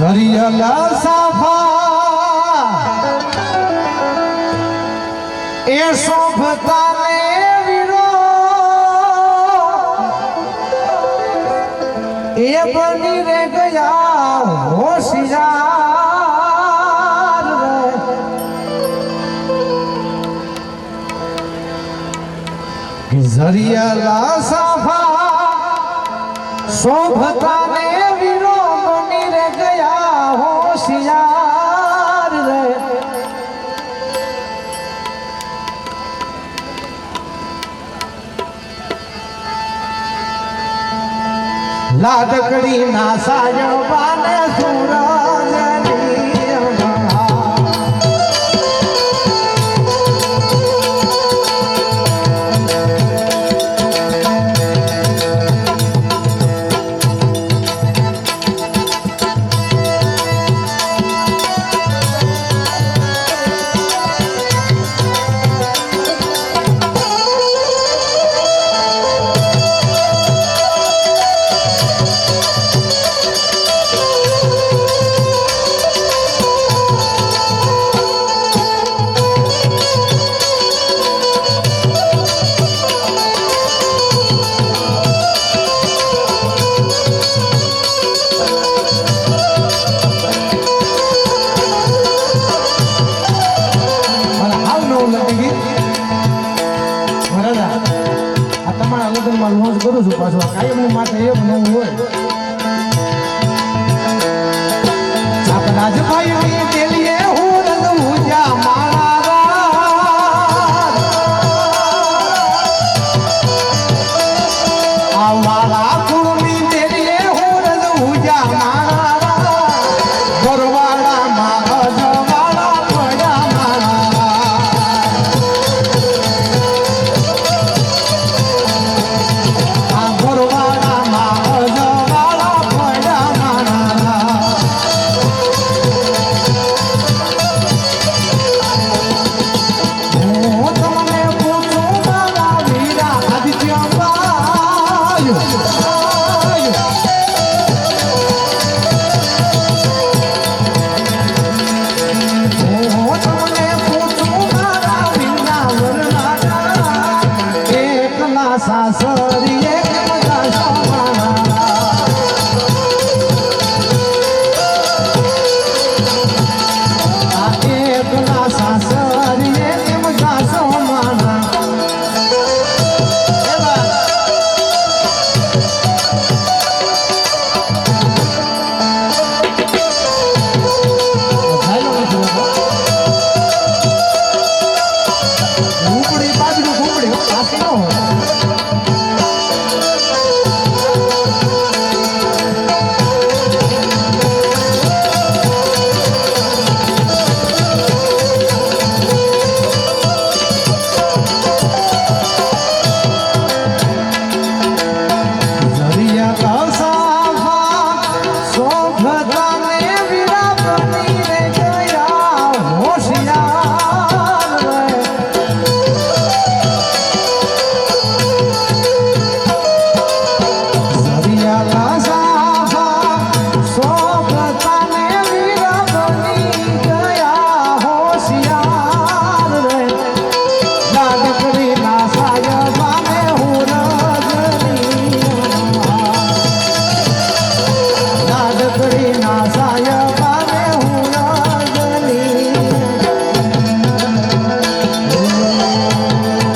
ઝરિયલા સાફા એ શોભતા ને વિરો એ બની રે ગયા હોશિયાર ઝરિયલા સાફા શોભતા લાડકડી ના સાયબાને સુરા હું મોજ કરું છું પાછું. કાયમની માટે એ નવું હોય. રાજભાઈ Oh. ઘૂંપડી બાજરી ઘૂંપડી ખાસી ન હોય. ભગવાન 咋样